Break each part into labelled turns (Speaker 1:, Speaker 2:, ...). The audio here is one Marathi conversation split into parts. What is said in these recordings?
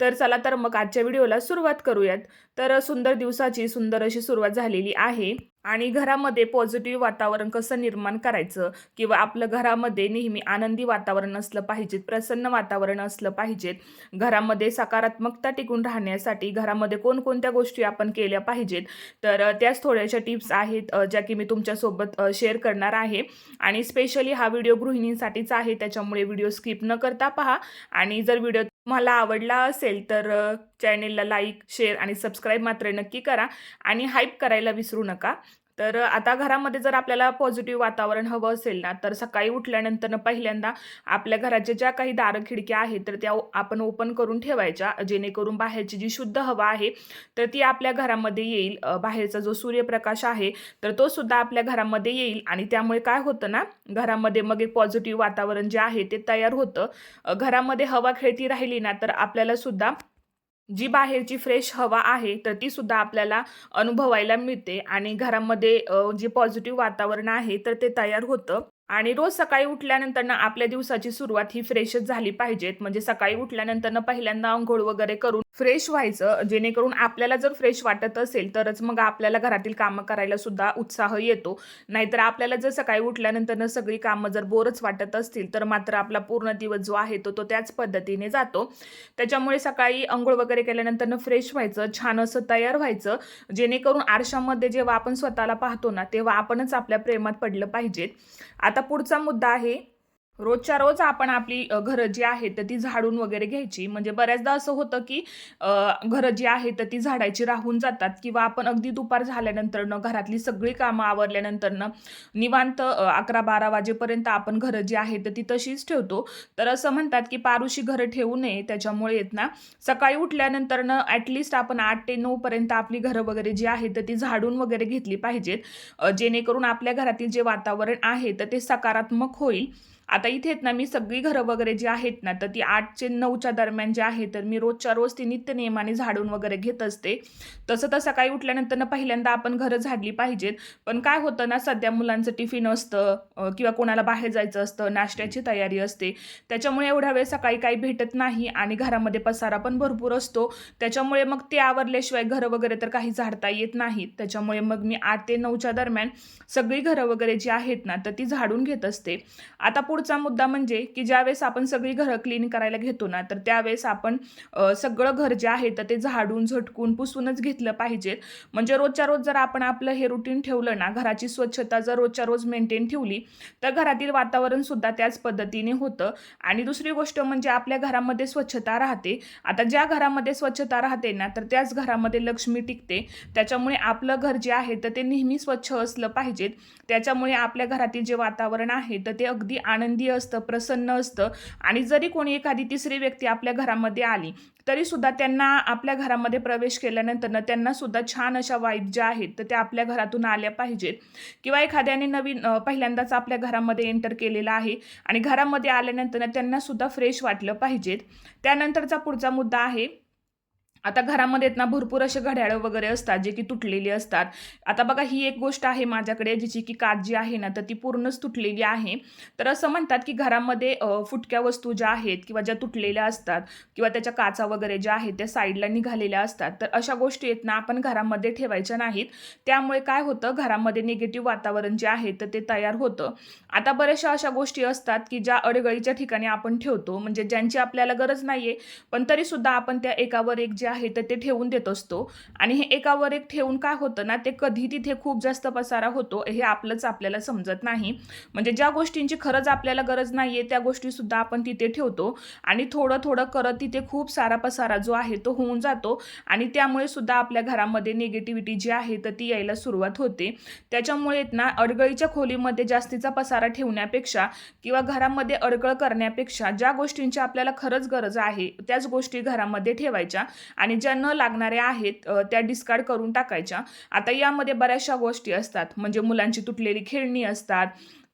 Speaker 1: तर चला तर मग आजच्या व्हिडिओला सुरुवात करूयात. तर सुंदर दिवसाची सुंदर अशी सुरुवात झालेली आहे. आणि घरामध्ये पॉझिटिव्ह वातावरण कसं निर्माण करायचं? किंवा आपलं घरामध्ये नेहमी आनंदी वातावरण असलं पाहिजेत प्रसन्न वातावरण असलं पाहिजेत? घरामध्ये सकारात्मकता टिकून राहण्यासाठी घरामध्ये कोणकोणत्या गोष्टी आपण केल्या पाहिजेत? तर त्याच थोड्याशा टिप्स आहेत ज्या की मी तुमच्यासोबत शेअर करणार आहे. आणि स्पेशली हा व्हिडिओ गृहिणींसाठीच आहे त्याच्यामुळे व्हिडिओ स्किप न करता पहा. आणि जर व्हिडिओ तुम्हाला आवडला असेल तर चॅनेलला लाईक शेअर आणि सबस्क्राईब मात्र नक्की करा आणि हाईप करायला विसरू नका. तर आता घरामध्ये जर आपल्याला पॉझिटिव्ह वातावरण हवं असेल ना तर सकाळी उठल्यानंतर पहिल्यांदा आपल्या घराच्या ज्या काही दारं खिडक्या आहेत तर त्या आपण ओपन करून ठेवायच्या जेणेकरून बाहेरची जी शुद्ध हवा आहे तर ती आपल्या घरामध्ये येईल. बाहेरचा जो सूर्यप्रकाश आहे तर तो सुद्धा आपल्या घरामध्ये येईल. आणि त्यामुळे काय होतं ना घरामध्ये मग एक पॉझिटिव्ह वातावरण जे आहे ते तयार होतं. घरामध्ये हवा खेळती राहिली ना तर आपल्याला सुद्धा जी बाहेरची फ्रेश हवा आहे तर ती सुद्धा आपल्याला अनुभवायला मिळते. आणि घरामध्ये जे पॉझिटिव्ह वातावरण आहे तर ते तयार होतं. आणि रोज सकाळी उठल्यानंतर ना आपल्या दिवसाची सुरुवात ही फ्रेशच झाली पाहिजेत. म्हणजे सकाळी उठल्यानंतर ना पहिल्यांदा आंघोळ वगैरे करून फ्रेश व्हायचं जेणेकरून आपल्याला जर फ्रेश वाटत असेल तरच मग आपल्याला घरातील कामं करायला सुद्धा उत्साह येतो. नाहीतर आपल्याला जर सकाळी उठल्यानंतर सगळी कामं जर बोरच वाटत असतील तर मात्र आपला पूर्ण दिवस जो आहे तो तो त्याच पद्धतीने जातो. त्याच्यामुळे सकाळी आंघोळ वगैरे केल्यानंतर फ्रेश व्हायचं छान असं तयार व्हायचं. जेणेकरून आरशामध्ये जेव्हा आपण स्वतःला पाहतो ना तेव्हा आपणच आपल्या प्रेमात पडलं पाहिजेत. आता पुढचा मुद्दा आहे रोजच्या रोज आपण आपली घरं जी आहेत तर ती झाडून वगैरे घ्यायची. म्हणजे बऱ्याचदा असं होतं की घरं जी आहेत तर ती झाडायची राहून जातात किंवा आपण अगदी दुपार झाल्यानंतरनं घरातली सगळी कामं आवरल्यानंतरनं निवांत अकरा बारा वाजेपर्यंत आपण घरं जी आहेत तर ती तशीच ठेवतो. तर असं म्हणतात की पारुशी घरं ठेवू नये त्याच्यामुळे येत ना सकाळी उठल्यानंतरनं ॲटलिस्ट आपण आठ ते नऊपर्यंत आपली घरं वगैरे जी आहेत तर ती झाडून वगैरे घेतली पाहिजेत. जेणेकरून आपल्या घरातील जे वातावरण आहे तर ते सकारात्मक होईल. आता इथे ना मी सगळी घरं वगैरे जी आहेत ना तर ती आठचे नऊच्या दरम्यान जे आहे तर मी रोजच्या रोज ती नित्यनियमाने झाडून वगैरे घेत असते. तसं तर सकाळी उठल्यानंतर ना पहिल्यांदा आपण घरं झाडली पाहिजेत. पण काय होतं ना सध्या मुलांचं टिफिन असतं किंवा कोणाला बाहेर जायचं असतं नाश्त्याची तयारी असते. त्याच्यामुळे एवढ्या वेळ सकाळी काही भेटत नाही आणि घरामध्ये पसारा पण भरपूर असतो. त्याच्यामुळे मग ते आवरल्याशिवाय घरं वगैरे तर काही झाडता येत नाहीत. त्याच्यामुळे मग मी आठ ते नऊच्या दरम्यान सगळी घरं वगैरे जी आहेत ना तर ती झाडून घेत असते. आता पुढचा मुद्दा म्हणजे की ज्यावेळेस आपण सगळी घरं क्लीन करायला घेतो ना तर त्यावेळेस आपण सगळं घर जे आहे तर ते झाडून झटकून पुसूनच घेतलं पाहिजेत म्हणजे रोजच्या रोज जर आपण आपलं हे रुटीन ठेवलं ना घराची स्वच्छता जर रोजच्या रोज मेंटेन ठेवली तर घरातील वातावरण सुद्धा त्याच पद्धतीने होतं. आणि दुसरी गोष्ट म्हणजे आपल्या घरामध्ये स्वच्छता राहते. आता ज्या घरामध्ये स्वच्छता राहते ना तर त्याच घरामध्ये लक्ष्मी टिकते. त्याच्यामुळे आपलं घर जे आहे तर ते नेहमी स्वच्छ असलं पाहिजेत. त्याच्यामुळे आपल्या घरातील जे वातावरण आहे तर ते अगदी आनंद असतं प्रसन्न असतं. आणि जरी कोणी एखादी तिसरी व्यक्ती आपल्या घरामध्ये आली तरी सुद्धा त्यांना आपल्या घरामध्ये प्रवेश केल्यानंतर त्यांनासुद्धा त्यांना सुद्धा छान अशा वाईब ज्या आहेत तर त्या आपल्या घरातून आल्या पाहिजेत. किंवा एखाद्याने नवीन पहिल्यांदाच आपल्या घरामध्ये एंटर केलेला आहे आणि घरामध्ये आल्यानंतर त्यांनासुद्धा त्यांना सुद्धा फ्रेश वाटलं पाहिजेत. त्यानंतरचा पुढचा मुद्दा आहे आता घरामध्ये ना भरपूर असे घड्याळं वगैरे असतात जे की तुटलेली असतात. आता बघा ही एक गोष्ट आहे माझ्याकडे जिची की काच जी आहे ना तर ती पूर्णच तुटलेली आहे. तर असं म्हणतात की घरामध्ये फुटक्या वस्तू ज्या आहेत किंवा ज्या तुटलेल्या असतात किंवा त्याच्या काचा वगैरे ज्या आहेत त्या साईडला निघालेल्या असतात. तर अशा गोष्टी आहेत ना आपण घरामध्ये ठेवायच्या नाहीत. त्यामुळे काय होतं घरामध्ये निगेटिव्ह वातावरण जे आहे तर ते तयार होतं. आता बऱ्याचशा अशा गोष्टी असतात की ज्या अडगळीच्या ठिकाणी आपण ठेवतो. म्हणजे ज्यांची आपल्याला गरज नाही आहे पण तरीसुद्धा आपण त्या एकावर एक ज्या आहे तर ते ठेवून देत असतो. आणि हे एकावर एक ठेवून काय होतं ना ते कधी तिथे खूप जास्त पसारा होतो हे आपलंच आपल्याला समजत नाही. म्हणजे ज्या गोष्टींची खरंच आपल्याला गरज नाहीये त्या गोष्टीसुद्धा आपण तिथे ठेवतो. आणि थोडं थोडं करत तिथे खूप सारा पसारा जो आहे तो होऊन जातो. आणि त्यामुळे सुद्धा आपल्या घरामध्ये निगेटिव्हिटी जी आहे तर ती यायला सुरुवात होते. त्याच्यामुळे ना अडगळीच्या खोलीमध्ये जास्तीचा पसारा ठेवण्यापेक्षा किंवा घरामध्ये अडगळ करण्यापेक्षा ज्या गोष्टींची आपल्याला खरंच गरज आहे त्याच गोष्टी घरामध्ये ठेवायच्या. आणि ज्या न लागणाऱ्या आहेत त्या डिस्कार्ड करून टाकायच्या. आता यामध्ये बऱ्याचशा गोष्टी असतात. म्हणजे मुलांची तुटलेली खेळणी असतात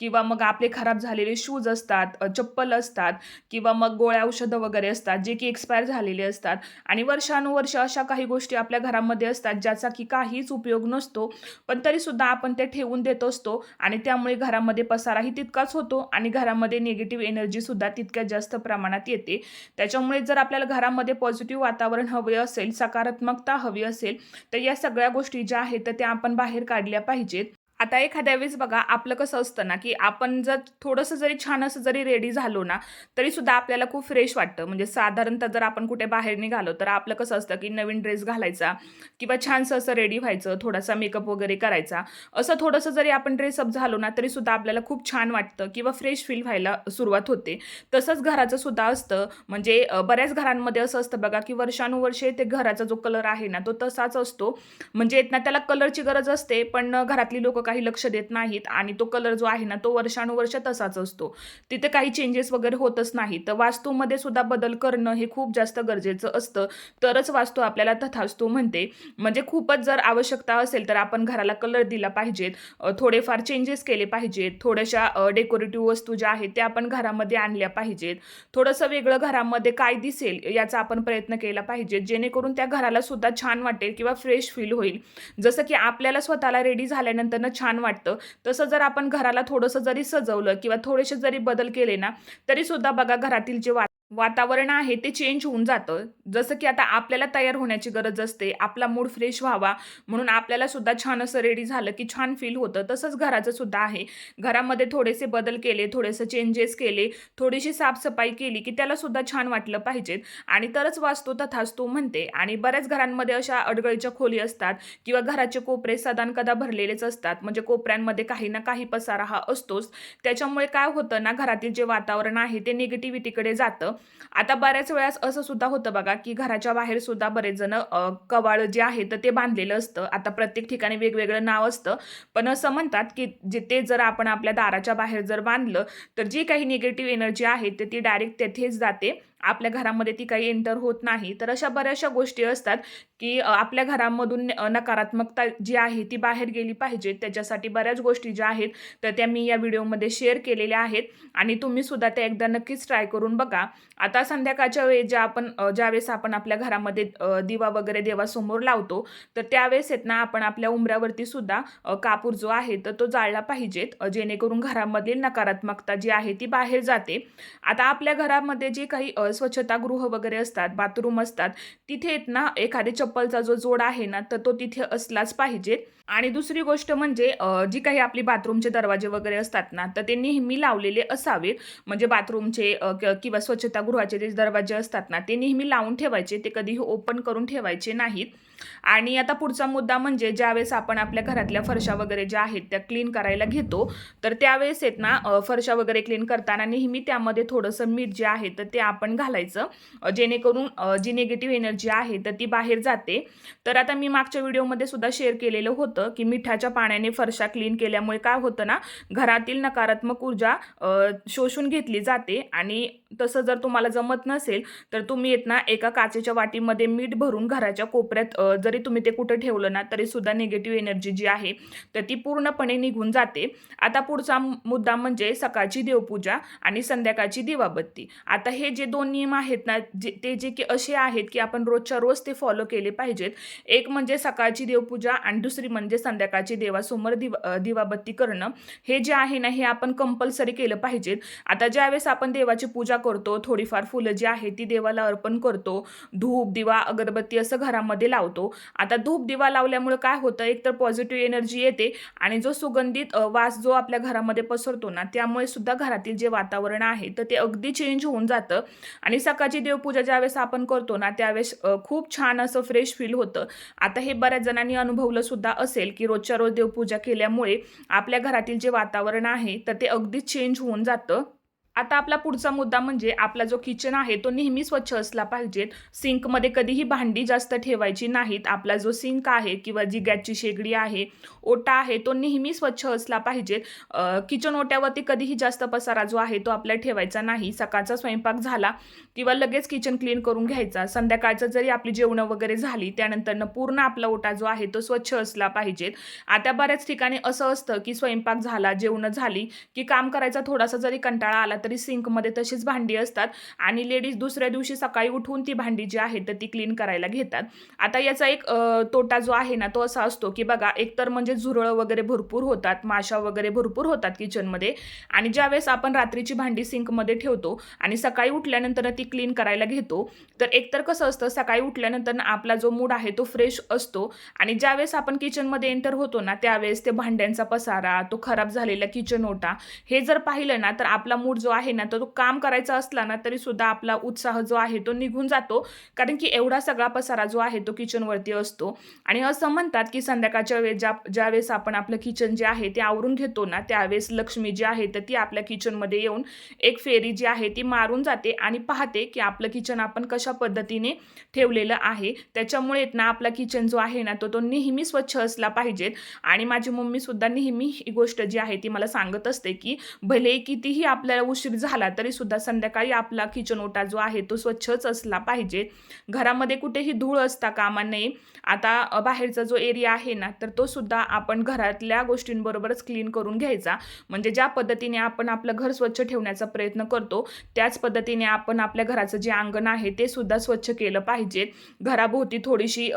Speaker 1: किंवा मग आपले खराब झालेले शूज असतात चप्पल असतात किंवा मग गोळ्या औषधं वगैरे असतात जे की एक्सपायर झालेले असतात. आणि वर्षानुवर्ष अशा काही गोष्टी आपल्या घरामध्ये असतात ज्याचा की काहीच उपयोग नसतो. पण तरीसुद्धा आपण ते ठेवून देत असतो आणि त्यामुळे घरामध्ये पसाराही तितकाच होतो आणि घरामध्ये निगेटिव्ह एनर्जीसुद्धा तितक्या जास्त प्रमाणात येते. त्याच्यामुळे जर आपल्याला घरामध्ये पॉझिटिव्ह वातावरण हवे असेल सकारात्मकता हवी असेल तर या सगळ्या गोष्टी ज्या आहेत तर त्या आपण बाहेर काढल्या पाहिजेत. आता एखाद्या वेळेस बघा आपलं कसं असतं ना की आपण जर थोडंसं जरी छान असं जरी रेडी झालो ना तरी सुद्धा आपल्याला खूप फ्रेश वाटतं. म्हणजे साधारणतः जर आपण कुठे बाहेर निघालो तर आपलं कसं असतं की नवीन ड्रेस घालायचा किंवा छानसं असं रेडी व्हायचं थोडासा मेकअप वगैरे करायचा. असं थोडंसं जरी आपण ड्रेसअप झालो ना तरी सुद्धा आपल्याला खूप छान वाटतं किंवा फ्रेश फील व्हायला सुरुवात होते. तसंच घराचं सुद्धा असतं. म्हणजे बऱ्याच घरांमध्ये असं असतं बघा की वर्षानुवर्षे ते घराचा जो कलर आहे ना तो तसाच असतो. म्हणजे ना त्याला कलरची गरज असते पण घरातली लोक काही लक्ष देत नाहीत आणि तो कलर जो आहे ना तो वर्षानुवर्ष तसाच असतो. तिथे काही चेंजेस वगैरे होतच नाही. तर वास्तूमध्ये सुद्धा बदल करणं हे खूप जास्त गरजेचं असतं. तरच वास्तू आपल्याला तथास्तू म्हणते. म्हणजे खूपच जर आवश्यकता असेल तर आपण घराला कलर दिला पाहिजेत. थोडेफार चेंजेस केले पाहिजेत. थोड्याशा डेकोरेटिव्ह वस्तू ज्या आहेत त्या आपण घरामध्ये आणल्या पाहिजेत. थोडंसं वेगळं घरामध्ये काय दिसेल याचा आपण प्रयत्न केला पाहिजे जेणेकरून त्या घराला सुद्धा छान वाटेल किंवा फ्रेश फील होईल. जसं की आपल्याला स्वतःला रेडी झाल्यानंतर छान वाटतं. तसं जर आपण घराला थोडंसं जरी सजवलं किंवा थोडेसे जरी बदल केले ना तरी सुद्धा बघा घरातील जे वा वातावरण आहे ते चेंज होऊन जातं. जसं की आता आपल्याला तयार होण्याची गरज असते आपला मूड फ्रेश व्हावा म्हणून आपल्याला सुद्धा छान असं रेडी झालं की छान फील होतं. तसंच घराचं सुद्धा आहे. घरामध्ये थोडेसे बदल केले थोडेसे चेंजेस केले थोडीशी साफसफाई केली की त्याला सुद्धा छान वाटलं पाहिजेत आणि तरच वास्तू तथास्तू म्हणते. आणि बऱ्याच घरांमध्ये अशा अडगळीच्या खोली असतात किंवा घराचे कोपरे सदान कदा भरलेलेच असतात. म्हणजे कोपऱ्यांमध्ये काही ना काही पसारा हा असतोच. त्याच्यामुळे काय होतं ना घरातील जे वातावरण आहे ते निगेटिव्हिटीकडे जातं. आता बऱ्याच वेळास असं सुद्धा होतं बघा की घराच्या बाहेर सुद्धा बरेच जण कवाळ जे आहे तर ते बांधलेलं असतं. आता प्रत्येक ठिकाणी वेगवेगळं नाव असतं. पण असं म्हणतात की जे ते जर आपण आपल्या दाराच्या बाहेर जर बांधलं तर जी काही निगेटिव्ह एनर्जी आहे तर ती डायरेक्ट तेथेच जाते. आपल्या घरामध्ये ती काही एंटर होत नाही. तर अशा बऱ्याचशा गोष्टी असतात की आपल्या घरामधून नकारात्मकता जी आहे ती बाहेर गेली पाहिजे. त्याच्यासाठी बऱ्याच गोष्टी ज्या आहेत तर त्या मी या व्हिडिओमध्ये शेअर केलेल्या आहेत आणि तुम्ही सुद्धा त्या एकदा नक्कीच ट्राय करून बघा. आता संध्याकाळच्या वेळी ज्या आपण ज्यावेळेस आपण आपल्या घरामध्ये दिवा वगैरे देवासमोर लावतो तर त्यावेळेस आहेत ना आपण आपल्या उमऱ्यावरती सुद्धा कापूर जो आहे तर तो जाळला पाहिजेत जेणेकरून घरामधील नकारात्मकता जी आहे ती बाहेर जाते. आता आपल्या घरामध्ये जे काही स्वच्छतागृह वगैरे असतात बाथरूम असतात तिथे आहेत ना एखादे चप्पलचा जो जोड आहे ना तर तो तिथे असलाच पाहिजे. आणि दुसरी गोष्ट म्हणजे जी काही आपली बाथरूमचे दरवाजे वगैरे असतात ना तर ते नेहमी लावलेले असावेत म्हणजे बाथरूमचे क- किंवा स्वच्छतागृहाचे जे दरवाजे असतात ना ते नेहमी लावून ठेवायचे. ते कधीही ओपन करून ठेवायचे नाहीत. आणि आता पुढचा मुद्दा म्हणजे ज्यावेळेस आपण आपल्या घरातल्या फरशा वगैरे ज्या आहेत त्या क्लीन करायला घेतो तर त्यावेळेस आहेत ना फरशा वगैरे क्लीन करताना नेहमी त्यामध्ये थोडंसं मीठ जे आहे तर ते आपण घालायचं. जेणेकरून जी निगेटिव्ह एनर्जी आहे तर ती बाहेर जाते. तर आता मी मागच्या व्हिडिओमध्ये सुद्धा शेअर केलेलं होतं. होतं की मिठाच्या पाण्याने फरशा क्लीन केल्यामुळे काय होतं ना घरातील नकारात्मक ऊर्जा शोषून घेतली जाते. आणि तसं जर तुम्हाला जमत नसेल तर तुम्ही येत ना एका काचेच्या वाटीमध्ये मीठ भरून घराच्या कोपऱ्यात जरी तुम्ही ते कुठं ठेवलं ना तरी सुद्धा निगेटिव्ह एनर्जी जी आहे तर ती पूर्णपणे निघून जाते. आता पुढचा मुद्दा म्हणजे सकाळची देवपूजा आणि संध्याकाळची दिवाबत्ती. आता हे जे दोन नियम आहेत ना जे ते जे की असे आहेत की आपण रोजच्या रोज ते फॉलो केले पाहिजेत. एक म्हणजे सकाळची देवपूजा आणि दुसरी म्हणजे म्हणजे संध्याकाळची देवासमोर दिवा दिवाबत्ती करणं हे जे आहे ना हे आपण कंपल्सरी केलं पाहिजेत. आता ज्यावेळेस आपण देवाची पूजा करतो थोडीफार फुलं जी आहे ती देवाला अर्पण करतो धूप दिवा अगरबत्ती असं घरामध्ये लावतो. आता धूप दिवा लावल्यामुळे काय होतं एक तर पॉझिटिव्ह एनर्जी येते आणि जो सुगंधित वास जो आपल्या घरामध्ये पसरतो ना त्यामुळे सुद्धा घरातील जे वातावरण आहे तर ते अगदी चेंज होऊन जातं. आणि सकाळची देवपूजा ज्यावेळेस आपण करतो ना त्यावेळेस खूप छान असं फ्रेश फील होतं. आता हे बऱ्याच जणांनी अनुभवलं सुद्धा असेल की रोजच्या रोज देवपूजा केल्यामुळे आपल्या घरातील जे वातावरण आहे तर ते अगदी चेंज होऊन जातं. आता आपला पुढचा मुद्दा म्हणजे आपला जो किचन आहे तो नेहमी स्वच्छ असला पाहिजे सिंकमध्ये कधीही भांडी जास्त ठेवायची नाहीत. आपला जो सिंक आहे किंवा जी गॅसची शेगडी आहे ओटा आहे तो नेहमी स्वच्छ असला पाहिजे किचन ओट्यावरती कधीही जास्त पसारा जो आहे तो आपल्याला ठेवायचा नाही. सकाळचा स्वयंपाक झाला किंवा लगेच किचन क्लीन करून घ्यायचा. संध्याकाळचं जरी आपली जेवणं वगैरे झाली त्यानंतरनं पूर्ण आपला ओटा जो आहे तो स्वच्छ असला पाहिजे आता बऱ्याच ठिकाणी असं असतं की स्वयंपाक झाला जेवणं झाली की काम करायचा थोडासा जरी कंटाळा आला तरी सिंकमध्ये तशीच भांडी असतात आणि लेडीज दुसऱ्या दिवशी सकाळी उठून ती भांडी जी आहे तर ती क्लीन करायला घेतात. आता याचा एक तोटा जो आहे ना तो असा असतो की बघा एकतर म्हणजे झुरळं वगैरे भरपूर होतात माशा वगैरे भरपूर होतात किचनमध्ये आणि ज्यावेळेस आपण रात्रीची भांडी सिंकमध्ये ठेवतो आणि सकाळी उठल्यानंतर ती क्लीन करायला घेतो तर एकतर कसं असतं सकाळी उठल्यानंतर आपला जो मूड आहे तो फ्रेश असतो आणि ज्यावेळेस आपण किचनमध्ये एंटर होतो ना त्यावेळेस ते भांड्यांचा पसारा तो खराब झालेला किचन ओटा हे जर पाहिलं ना तर आपला मूड जो आहे ना तर तो काम करायचा असला ना तरी सुद्धा आपला उत्साह जो आहे तो निघून जातो. कारण की एवढा सगळा पसारा जो आहे तो किचनवरती असतो. आणि असं म्हणतात की संध्याकाळच्या वेळेस ज्या ज्यावेळेस आपण आपलं किचन जे आहे ते आवरून घेतो ना त्यावेळेस लक्ष्मी जी आहे तर ती आपल्या किचनमध्ये येऊन एक फेरी जी आहे ती मारून जाते आणि पाहते की आपलं किचन आपण कशा पद्धतीने ठेवलेलं आहे. त्याच्यामुळे ना आपला किचन जो आहे ना तो तो नेहमी स्वच्छ असला पाहिजेत आणि माझी मम्मीसुद्धा नेहमी ही गोष्ट जी आहे ती मला सांगत असते की भले कितीही आपल्याला उशीर झाला तरी सुद्धा संध्याकाळी आपला किचन ओटा जो आहे तो स्वच्छच असला पाहिजे. घरामध्ये कुठेही धूळ असता कामा नये. आता बाहेरचा जो एरिया आहे ना तर तो सुद्धा आपण घरातल्या गोष्टींबरोबरच क्लीन करून घ्यायचा. म्हणजे ज्या पद्धतीने आपण आपलं घर स्वच्छ ठेवण्याचा प्रयत्न करतो त्याच पद्धतीने आपण आपल्या घराचं जे अंगण आहे ते सुद्धा स्वच्छ केलं पाहिजे. घराभोवती थोडीशी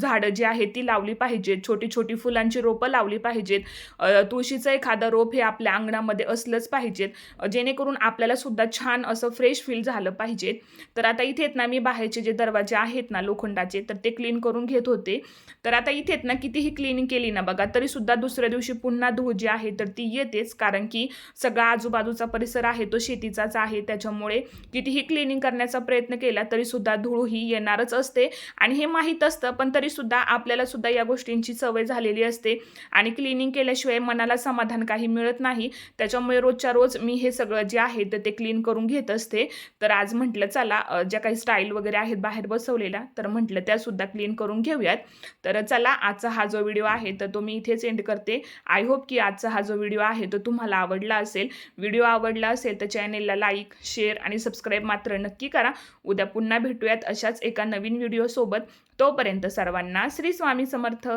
Speaker 1: झाडं जी आहेत ती लावली पाहिजेत. छोटी छोटी फुलांची रोपं लावली पाहिजेत. तुळशीचं एखादं रोप हे आपल्या अंगणामध्ये असलंच पाहिजेत. जेणे जेणेकरून आपल्याला सुद्धा छान असं फ्रेश फील झालं पाहिजे. तर आता इथेत ना मी बाहेरचे जे दरवाजे आहेत ना लोखंडाचे तर ते क्लीन करून घेत होते. तर आता इथेत ना कितीही क्लीन केली ना बघा तरी सुद्धा दुसऱ्या दिवशी पुन्हा धूळ जी आहे तर ती येतेच. कारण की सगळा आजूबाजूचा परिसर आहे तो शेतीचाच आहे. त्याच्यामुळे कितीही क्लिनिंग करण्याचा प्रयत्न केला तरी सुद्धा धूळ ही येणारच असते. आणि हे माहीत असतं पण तरी सुद्धा आपल्याला सुद्धा या गोष्टींची सवय झालेली असते. आणि क्लिनिंग केल्याशिवाय मनाला समाधान काही मिळत नाही. त्याच्यामुळे रोजच्या रोज मी हे सगळं जे आहे तर ते क्लीन करून घेत असते. तर आज म्हटलं चला ज्या काही स्टाईल वगैरे आहेत बाहेर बसवलेल्या तर म्हटलं त्यासुद्धा क्लीन करून घेऊयात. तर चला आजचा हा जो व्हिडिओ आहे तर तो मी इथेच एंड करते. आय होप की आजचा हा जो व्हिडिओ आहे तो तुम्हाला आवडला असेल. व्हिडिओ आवडला असेल तर चॅनेलला लाईक शेअर आणि सबस्क्राईब मात्र नक्की करा. उद्या पुन्हा भेटूयात अशाच एका नवीन व्हिडिओसोबत तोपर्यंत सर्वांना श्री स्वामी समर्थ.